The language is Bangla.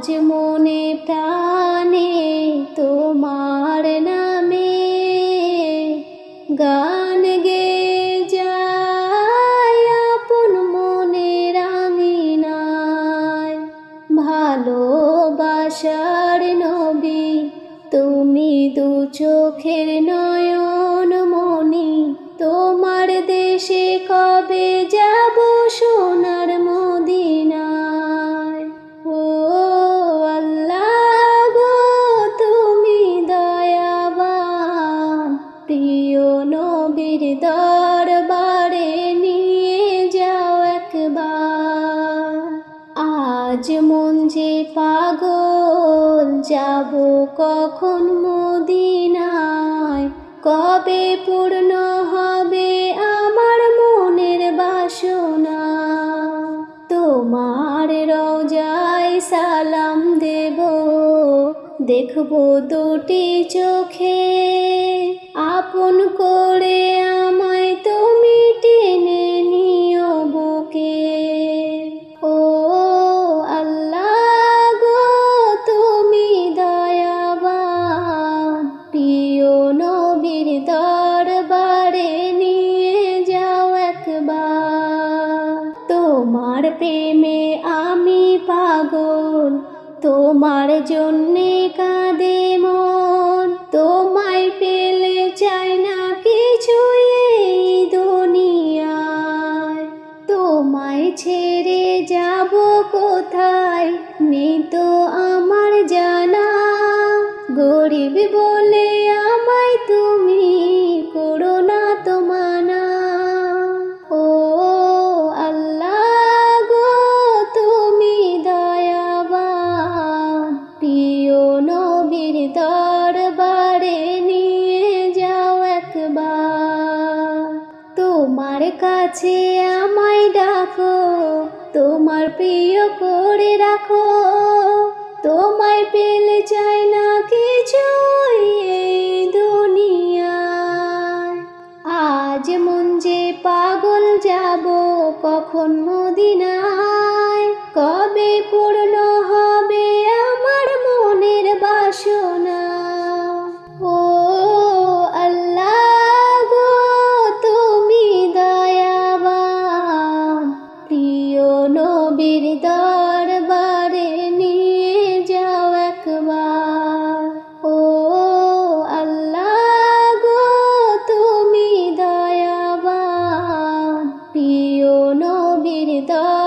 আজ মনে প্রাণে তোমার নামে গান গে যায়, আপন মনে রাঙিনায় ভালোবাসার নবী, তুমি দু চোখের নয়ন মনি তোমার দেশে কবে যা দরবারে নিয়ে যাও একবার। আজ মন যে পাগল, যাব কখন মদিনায়? কবে পূর্ণ হবে আমার মনের বাসনা? তোমার রওজায় সালাম দেব, দেখব দুটি চোখে আপন করে তোমার প্রেমে আমি পাগল। তোমার জন্যে কাঁদে মন। তোমায় পেলে চাই না কিছু এই দুনিয়ায়। তোমায় ছেড়ে যাব কোথায়? নেই তো আমার জানা। গরিব বলে দরবারে নিয়ে যাও একবার। তোমার কাছে আমায় ডাকো, তোমার প্রিয় করে রাখো। তোমায় পেলে চাই না কিছু এই আজ মন যে পাগল যাব, কখন মদিনা দরবারে নিয়ে যাও একবার। ও আল্লাহ গো তুমি দয়াবান। প্রিয় নবীর দর